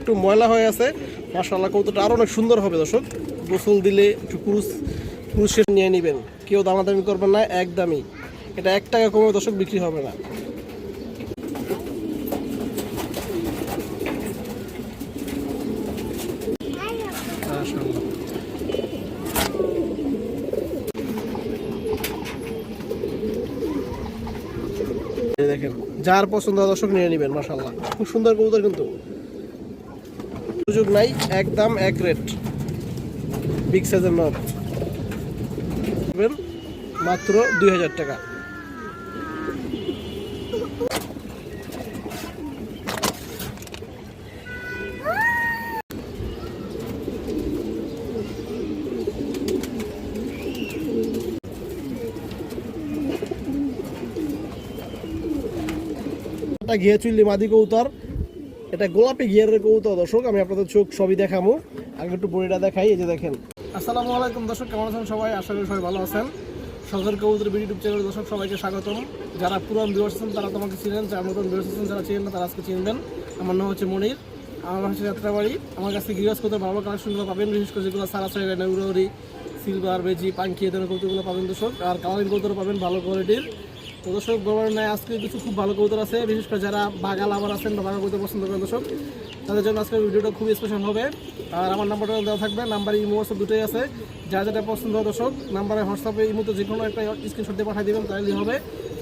একটু ময়লা হয়ে আছে মাশাল্লাহ কৌতুটা আরও অনেক সুন্দর হবে দর্শক। গোসল দিলে একটু পুরুষ পুরুষের নিয়ে নেবেন। কেউ দামাদামি করবেন না, একদমই। এটা এক টাকা কমে দর্শক বিক্রি হবে না। দেখেন, যার পছন্দ দর্শক নিয়ে নেবেন মাশাল্লাহ খুব সুন্দর কবুতর কিন্তু। সুযোগ নাই একদম এক রেট বিগ সাইজের নব মাত্র দুই হাজার টাকা। ঘিয়ে চুল্লি মাদি কৌতার। এটা গোলাপি গিয়ারের কৌতা দর্শক, আমি আপনাদের চোখ সবই দেখামো। আগে একটু বড়িটা দেখাই, এই যে দেখেন। আসসালামু আলাইকুম, দর্শক, কেমন আছেন সবাই? আশা করি সবাই ভালো আছেন। সরকার কবুতর ইউটিউব চ্যানেল, দর্শক, সবাইকে স্বাগতম। যারা পুরান ভিউয়ার্স আছেন, তারা তোমাকে চিনেন, যারা নতুন ভিউয়ার্স আছেন, যারা চিনেন না, তারা আজকে চিনবেন আমার নাম হচ্ছে মনির। আমার হচ্ছে যাত্রাবাড়ি। আমার কাছে গিরাজ করতে ভালো কালেকশনগুলো পাবেন। বিশেষ করে যেগুলো সারা সাইড নেউরি সিলভার বেজি, পাঙ্কি এদের কৌতুকগুলো পাবেন, দর্শক। আর কালারিং কৌতুক পাবেন, ভালো কোয়ালিটির তো দর্শক নাই আজকে কিছু খুব ভালো কবুতর আছে, বিশেষ করে যারা বাগাল আবার আছেন বা বাগাল কবুতর পছন্দ করেন দর্শক, তাদের জন্য আজকের ভিডিওটা খুবই স্পেশাল হবে। আর আমার নাম্বারটা দেওয়া থাকবে, নাম্বার ইমো হোয়াটসঅ্যাপ দুটোই আছে। যা যেটা পছন্দ হয় দর্শক, নাম্বারে হোয়াটসঅ্যাপে ইমোতে যে কোনো একটা স্ক্রিনশট পাঠিয়ে দেবেন, তাহলেই হবে।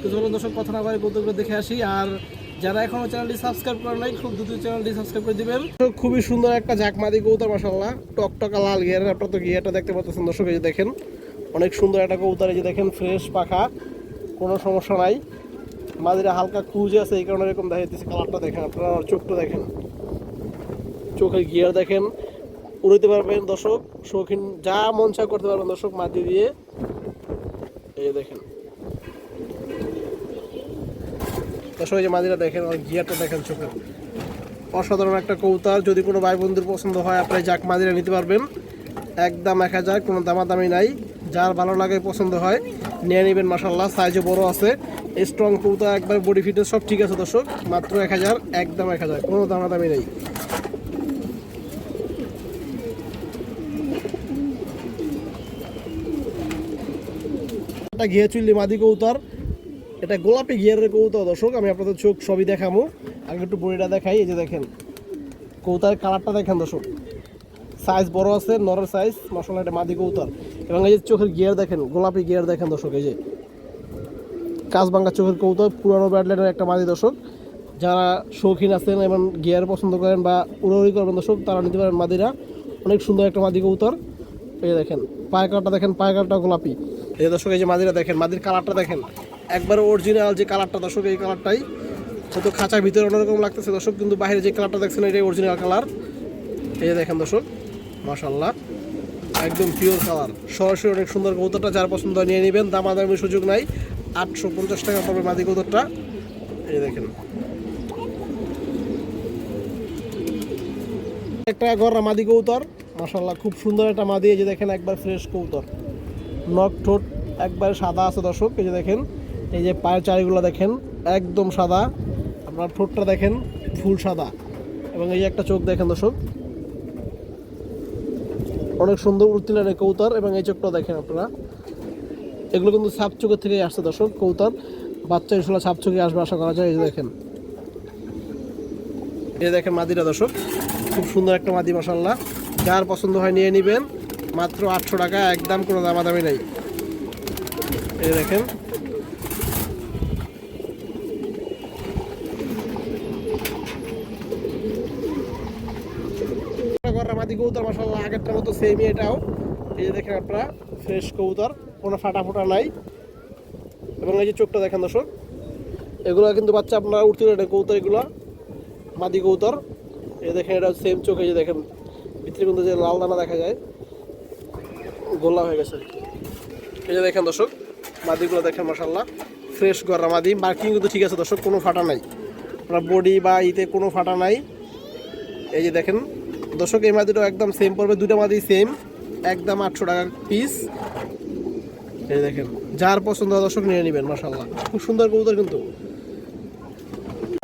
তো চলুন দর্শক, কথা না করে কৌতুকগুলো দেখে আসি। আর যারা এখনও চ্যানেলটি সাবস্ক্রাইব করেন নাই, খুব দ্রুত চ্যানেলটি সাবস্ক্রাইব করে দিবেন। খুবই সুন্দর একটা জাকমাদি কৌতার মাসাল্লাহ টকটকা লাল গিয়ারের, আপনার তো গিয়ারটা দেখতে পাচ্ছেন দর্শক, এই যে দেখেন। অনেক সুন্দর একটা কৌতার এই যে দেখেন ফ্রেশ পাখা। কোনো সমস্যা নাই। মাদিরা হালকা খুঁজে আছে, এই কারণে এরকম দেখা যাচ্ছে কালারটা দেখেন, আপনারা চোখটা দেখেন। চোখের গিয়ার দেখেন, উড়াইতে পারবেন দর্শক, শৌখিন যা মন করতে পারবেন দর্শক মাটি দিয়ে। এই দেখেন। দর্শক যে মাদিরা দেখেন আর গিয়ারটা দেখেন চোখের অসাধারণ একটা কৌতার যদি কোনো ভাই বন্ধুর পছন্দ হয়, আপনারা যাক মাদিরা নিতে পারবেন। একদম এক হাজার, কোনো দামাদামি নাই। যার ভালো লাগে, পছন্দ হয়, নিয়ে নেবেন মাসাল্লাহ সাইজও বড় আছে স্ট্রং কৌতা একবার বডি ফিটনেস সব ঠিক আছে দর্শক। মাত্র এক হাজার, একদম এক হাজার, কোনো দামাদামি নেই। ঘিয়ে চুল্লি মাদি কৌতার, এটা গোলাপি গিয়ারের কৌতা দর্শক, আমি আপনাদের চোখ সবই দেখামো। আগে একটু বড়িটা দেখাই, এই যে দেখেন, কৌতার কালারটা দেখেন দর্শক। সাইজ বড় আছে নরের সাইজ মশলা এটা মাদি কৌতার। এবং এই যে চোখের গিয়ার দেখেন, গোলাপি গিয়ার দেখেন দর্শক, এই যে কাজবাঙ্গা চোখের কৌতার পুরানো ব্যাডলাইনের একটা মাদি দর্শক। যারা শৌখিন আছেন এবং গিয়ার পছন্দ করেন বা উড়াউড়ি করবেন দর্শক, তারা নিতে পারেন মাদিরা। অনেক সুন্দর একটা মাদি কৌতার এই দেখেন, পায়ের কালারটা দেখেন, পায়ের কালারটা গোলাপি। এই দর্শক, এই যে মাদিরা দেখেন, মাদির কালারটা দেখেন, একবার অরিজিনাল যে কালারটা দর্শক, এই কালারটাই হয়তো খাঁচার ভিতরে অন্যরকম লাগতেছে দর্শক, কিন্তু বাইরে যে কালারটা দেখছেন, এটাই অরিজিনাল কালার এই যে দেখেন দর্শক মাশাল্লাহ একদম পিওর কালার সরাসরি অনেক সুন্দর কৌতরটা যার পছন্দ নিয়ে নেবেন। দামাদামির সুযোগ নাই। আটশো পঞ্চাশ টাকা পড়বে মাদি কৌতরটা এই দেখেন। একটা গররা মাদি কৌতর মাশাল্লাহ খুব সুন্দর একটা মাদি। এই যে দেখেন, একবার ফ্রেশ কৌতর নখ ঠোঁট একবার সাদা আছে দর্শক। এই যে দেখেন, এই যে পায়ের চারিগুলো দেখেন, একদম সাদা। আপনার ঠোঁটটা দেখেন, ফুল সাদা। এবং এই একটা চোখ দেখেন দর্শক। অনেক সুন্দর উত্তীর্ণের কৌতার এবং এই চোখটা দেখেন আপনারা। এগুলো কিন্তু সাপ চোখের থেকে আসছে দর্শক, কৌতার। বাচ্চা ইনশাল্লাহ সাপ চোখে আসবে, আশা করা যায়। এই দেখেন। এই দেখেন মাদিরা দর্শক, খুব সুন্দর একটা মাদি মশাল্লা যার পছন্দ হয় নিয়ে নেবেন। মাত্র আটশো টাকা, একদম কোনো দামাদামি নেই। এই দেখেন গররা মাদি কবুতর মাসাল্লাহ আগেরটার মতো সেমই এটাও। এই যে দেখেন আপনারা ফ্রেশ কবুতর, কোনো ফাটা ফোটা নাই। এবং এই যে চোখটা দেখেন দর্শক, এগুলো কিন্তু বাচ্চা আপনারা উঠতে পারেন কবুতর এগুলো, মাদি কবুতর। এই দেখেন এটা সেম চোখ, এই যে দেখেন, ভিতরে কিন্তু যে লাল দানা দেখা যায় গোল্লা হয়ে গেছে। এই যে দেখেন দর্শক, মাদিগুলো দেখেন মাসাল্লাহ ফ্রেশ গররা মাদি। মার্কিং কিন্তু ঠিক আছে দর্শক, কোনো ফাটা নাই। আপনার বডি বা ইতে কোনো ফাটা নাই। এই যে দেখেন দর্শক, এই মাদিটাও একদম সেম পড়বে দুটো মাদি সেম একদম আটশো টাকা পিস এই দেখেন, যার পছন্দ দর্শক নিয়ে নেবেন মাসাল্লাহ খুব সুন্দর কবুতর কিন্তু।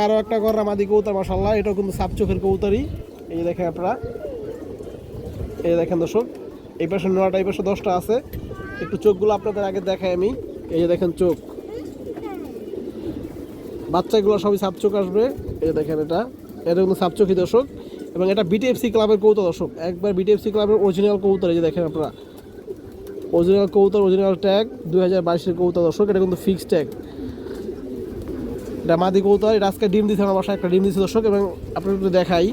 আরও একটা গররা মাদি কবুতর মাসাল্লাহ এটাও কিন্তু সাপ চোখের কবুতরই। এই দেখেন আপনারা। এই দেখেন দর্শক, এই পাশে নটা এই পাশে দশটা আছে। একটু চোখগুলো আপনাদের আগে দেখাই আমি। এই যে দেখেন চোখ। বাচ্চাগুলো সবই সাপ চোখ আসবে। এই দেখেন এটা। এটা কিন্তু সাপ চোখই দর্শক। এবং এটা বিটিএফসি ক্লাবের কৌতো দর্শক। একবার বিটিএফসি ক্লাবের অরিজিনাল কৌতর এই যে দেখেন আপনারা। অরিজিনাল কৌতর অরিজিনাল ট্যাগ দুই হাজার বাইশের কৌতর দর্শক, এটা কিন্তু ফিক্সড ট্যাগ এটা মাদি কৌতর এটা আজকে ডিম দিচ্ছে আমার বাসায় একটা ডিম দিচ্ছে দর্শক, এবং আপনার একটু দেখাই।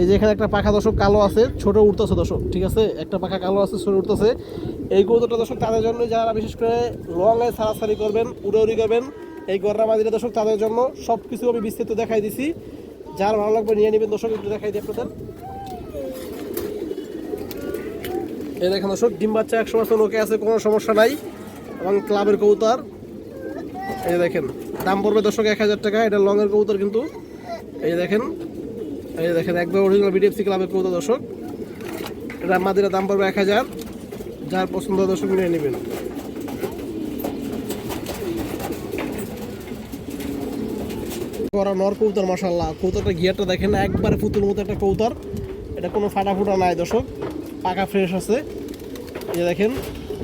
এই যে এখানে একটা পাখা, দর্শক, কালো আছে, ছোট উঠতেছে দর্শক, ঠিক আছে? একটা পাখা কালো আছে, ছোট উঠতেছে এই কৌতরটা দর্শক, তাদের জন্য যারা বিশেষ করে লংয়ে সারাসারি করবেন উড়ে উড়ি করবেন, এই গররা মাদিরা, দর্শক, তাদের জন্য সব কিছু আমি বিস্তারিত দেখাই দিছি। যার ভালো লাগবে নিয়ে নেবেন দর্শক, একটু দেখাই দিই আপনাদের। এই দেখেন দর্শক, ডিম বাচ্চা একশো পার্সেন্ট ওকে আছে, কোনো সমস্যা নাই। এবং ক্লাবের কৌতার এই দেখেন, দাম পড়বে দর্শক এক হাজার টাকা, এটা লংয়ের কবুতর কিন্তু। এই দেখেন এই দেখেন একবার অরিজিনাল বিডিএফসি ক্লাবের কবুতর দর্শক। এটা মাদিরা দাম পড়বে এক হাজার, যার পছন্দ দর্শক নিয়ে নেবেন। করা নর কৌতর মাসাল্লাহ কৌতরটা গিয়ারটা দেখেন, একবারে পুতুল মতো একটা কৌতর এটা কোনো ফাটা ফুটা নাই, দর্শক। পাকা ফ্রেশ আছে। এই দেখেন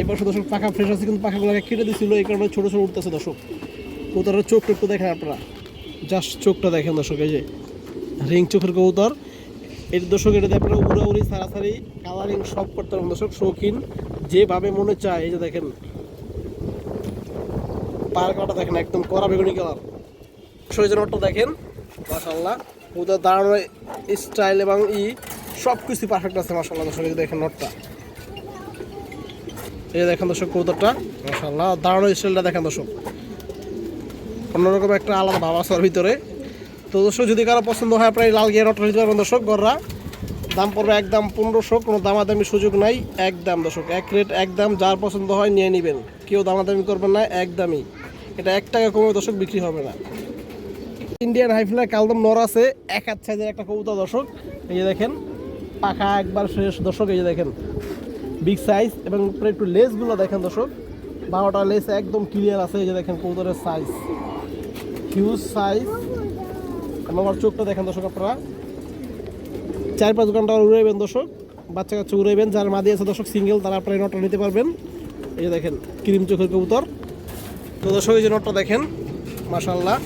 এবার শুধু দর্শক পাকা ফ্রেশ আছে, কিন্তু পাখাগুলোকে কেটে দিছিল, এই কারণে ছোটো ছোটো উঠতেছে দর্শক। কৌতরের চোখটা একটু দেখেন আপনারা। জাস্ট চোখটা দেখেন দর্শক, এই যে রিং চোখের কবুতর। এটা দর্শক এটাতে আপনারা উড়াউড়ি, সারাসারি কালারিং সব করতে পারবেন দর্শক, শৌখিন, যেভাবে মনে চায়। এই যে দেখেন পার কাটা দেখেন, একদম কড়া বেগুনি কালার সৈজনটা দেখেন। মাসাল্লাহ কবুতর দাঁড়ানোর স্টাইল এবং ই সব কিছু পারফেক্ট আছে মাসাল্লাহ দর্শক দেখেন নটটা। এই দেখেন দর্শক, কবুতরটা। মাসাল্লাহ দাঁড়ানোর স্টাইলটা দেখেন দর্শক। অন্যরকম একটা আলাদা ভাব আছে ভিতরে। তো দর্শক, যদি কারও পছন্দ হয়, আপনার লাল গিয়ার অটো নিতে পারবেন দর্শক, গররা। দাম পড়বে একদম পনেরোশো, কোনো দামাদামি সুযোগ নাই, একদম দর্শক। এক রেট একদম, যার পছন্দ হয় নিয়ে নেবেন। কেউ দামাদামি করবেন না, একদমই। এটা এক টাকা কমে দর্শক বিক্রি হবে না। ইন্ডিয়ান হাইফ্লাই কালদম নর আছে, এক হাত সাইজের একটা কবুতর দর্শক। এই যে দেখেন, পাখা একবার ফ্রেশ। দর্শক, এই যে দেখেন বিগ সাইজ এবং উপরে একটু লেসগুলো দেখেন দর্শক। বারোটা লেস একদম ক্লিয়ার আছে, এই যে দেখেন কবুতরের সাইজ হিউজ সাইজ এবং আমার চোখটা দেখেন দর্শক আপনারা। চার পাঁচ ঘণ্টা উড়াইবেন দর্শক। বাচ্চা কাচ্চা উড়াইবেন, যার মাদি আছে দর্শক সিঙ্গেল তারা আপনারা নটটা নিতে পারবেন। এই যে দেখেন, ক্রিম চোখের কবুতর। তো দর্শক, এই যে নটটা দেখেন মাশাল্লাহ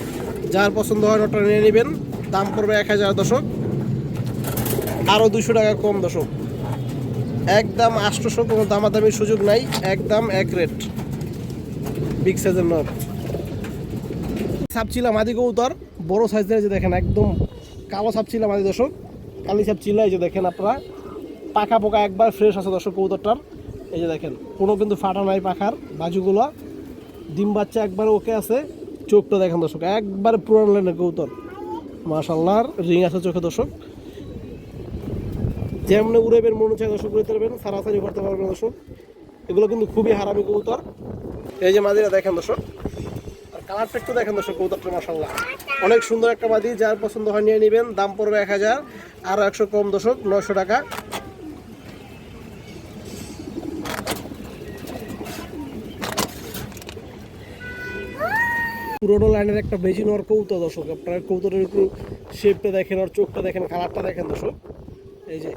যার পছন্দ হয় নটটা নিয়ে নেবেন। দাম পড়বে এক হাজার দশক। আরও দুশো টাকা কম দশক। একদম আটশোশো কোনো দামাদামির সুযোগ নাই, একদম এক রেট। বিগ সাইজের নট সাপচিলা মাদি কবুতর, বড় সাইজের যে দেখেন, একদম কালো সাপচিলা মাদি দর্শক কালি সাপচিলা, এই যে দেখেন আপনারা। পাখা পোকা একবার ফ্রেশ আছে দর্শক কবুতরটার। এই যে দেখেন, কোনো কিন্তু ফাটা নাই পাখার, বাজুগুলো। ডিম বাচ্চা একবার ওকে আছে। চোখটা দেখেন দর্শক, একবার পুরান লাইনের কবুতর। মাশাল্লাহর রিং আছে চোখে দর্শক। যেমন উড়েবেন মনে চায় দর্শক উড়ে পারবেন, সারাসারি করতে পারবেন দর্শক। এগুলো কিন্তু খুবই হারামি কবুতর। এই যে মাদিরা, দেখেন দর্শক। আর কালারটা একটু দেখেন দর্শক, কবুতরটা মাসাল্লাহ অনেক সুন্দর একটা মাদি, যার পছন্দ হয় নিয়ে নেবেন। দাম পড়বে এক হাজার আরও একশো কম দর্শক নশো টাকা। পুরোনো লাইনের একটা বেশি নেওয়ার কৌতুক দর্শক, আপনার কৌতুকের একটু শেপটা দেখেন আর চোখটা দেখেন কালারটা দেখেন দর্শক। এই যে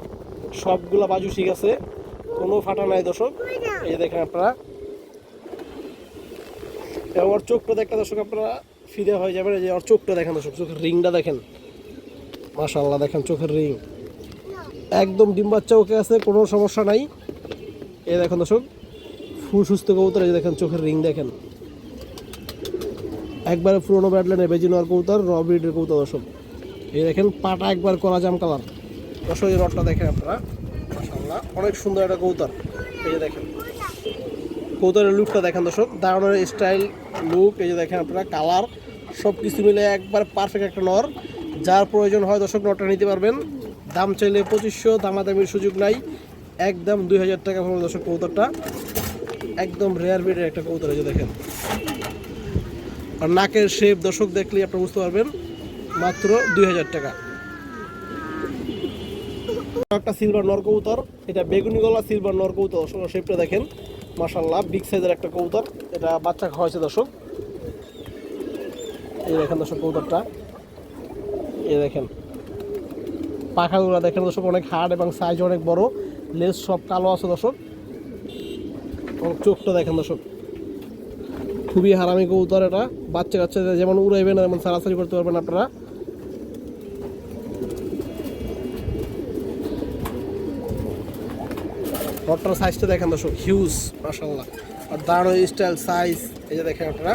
সবগুলা বাজু ঠিক আছে, কোনো ফাটা নাই দর্শক। এই যে দেখেন আপনারা। ওর চোখটা দেখতে দর্শক আপনারা ফিরে হয়ে যাবেন, এই যে ওর চোখটা দেখেন দর্শক, চোখের রিংটা দেখেন। মাশাল্লাহ দেখেন চোখের রিং একদম ডিম বাচ্চা ওকে আছে, কোনো সমস্যা নাই। এই দেখেন দর্শক, ফুল সুস্থ কবুতর, এই দেখেন চোখের রিং দেখেন। একবারে পুরোনো ব্যাটলেনের বেজিনোয়ার কবুতর, র ব্রিডের কবুতর দর্শক। এই দেখেন পাটা একবার করা জাম কালার। দর্শক, এই রডটা দেখেন আপনারা। মাশাল্লাহ অনেক সুন্দর একটা কবুতর। এই যে দেখেন। কবুতরের লুকটা দেখেন দর্শক। দাঁড়ানোর স্টাইল লুক এই যে দেখেন আপনারা কালার সব কিছু মিলে একবার পারফেক্ট একটা নর। যার প্রয়োজন হয় দর্শক নটটা নিতে পারবেন। দাম চাইলে পঁচিশশো, দামাদামির সুযোগ নাই। একদম দুই হাজার টাকা পড়বে দর্শক, কবুতরটা। একদম রেয়ার ব্রিডের একটা কবুতর, এই যে দেখেন। আর নাকের শেপ দর্শক দেখলেই আপনারা বুঝতে পারবেন, মাত্র দুই হাজার টাকা। একটা সিলভার নর কবুতর এটা বেগুনি গলা সিলভার নর কবুতর দর্শক শেপটা দেখেন। মাশাল্লাহ বিগ সাইজের একটা কবুতর, এটা বাচ্চা খাওয়াইছে দর্শক। এই দেখেন দর্শক কবুতরটা। এই দেখেন। পাখাগুলো দেখেন দর্শক, অনেক হার্ড এবং সাইজ অনেক বড়। লেস সব কালো আছে দর্শক। এবং চোখটা দেখেন দর্শক। খুবই হারামি কবুতর এটা। বাচ্চা কাচ্চা যেমন উড়াইবেন যেমন সারাসারি করতে পারবেন আপনারা। রডটার সাইজটা দেখেন দর্শক হিউজ মাসাল্লাহ আর দাঁড়ো স্টাইল সাইজ এই যে দেখেন আপনারা।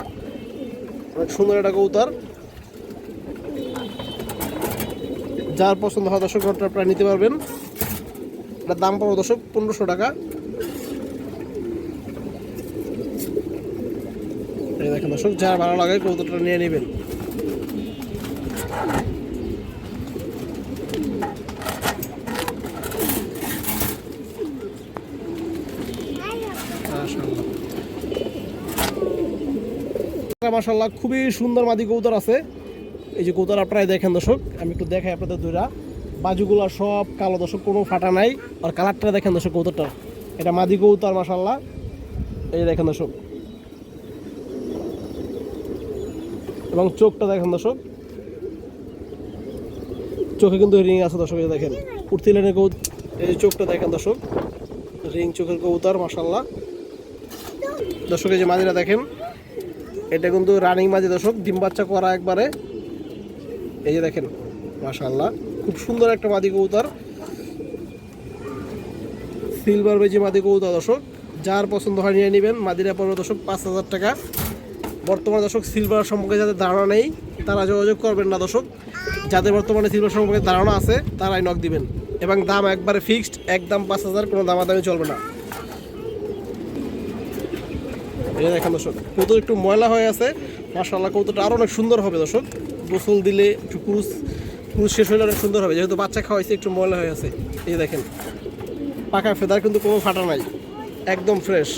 অনেক সুন্দর একটা কবুতর। যার পছন্দ হয় দর্শক রডটা আপনারা নিতে পারবেন। এটার দাম পাবো দর্শক পনেরোশো টাকা। এই দেখেন দর্শক, যার ভালো লাগে কবুতরটা নিয়ে নেবেন। মাসাল্লাহ খুবই সুন্দর মাদি কবুতর আছে। এই যে কবুতর আপনারা দেখেন দর্শক, আমি একটু দেখাই আপনাদের দুইটা। বাজুগুলা সব কালো দর্শক, কোনো ফাটা নাই। আর কালারটা দেখেন দর্শক কবুতরটা এটা মাদি কবুতর মাসাল্লাহ এই দেখেন দর্শক। এবং চোখটা দেখেন দর্শক। চোখে কিন্তু রিং আছে দর্শক দেখেন উঠতি লাইনের কবুত এই চোখটা দেখেন দর্শক, রিং চোখের কবুতর মাসাল্লাহ দর্শক, এই যে মাদিরা দেখেন, এটা কিন্তু রানিং মাঝি দর্শক, ডিম বাচ্চা করা একবারে। এই যে দেখেন মাশাল্লাহ খুব সুন্দর একটা মাদি কবুতর। সিলভার বেজি মাদি কবুতর দর্শক, যার পছন্দ হয় নিয়ে নেবেন। মাদিরা পড়বে দর্শক পাঁচ হাজার টাকা। বর্তমানে দর্শক সিলভার সম্পর্কে যাদের ধারণা নেই, তারা যোগাযোগ করবেন না দর্শক। যাদের বর্তমানে সিলভার সম্পর্কে ধারণা আছে, তারাই নক দিবেন। এবং দাম একবারে ফিক্সড একদম পাঁচ হাজার, কোনো দামাদামি চলবে না। এই দেখেন দর্শক কৌতুক একটু ময়লা হয়ে আছে। মার্শাল্লাহ কৌতুকটা আরও অনেক সুন্দর হবে দর্শক। গোসল দিলে একটু পুরুষ পুরুষ শেষ হলে অনেক সুন্দর হবে। যেহেতু বাচ্চা খাওয়াইছে, একটু ময়লা হয়ে আছে। এই দেখেন, পাকা ফেদার কিন্তু কোনো ফাটা নাই। একদম ফ্রেশ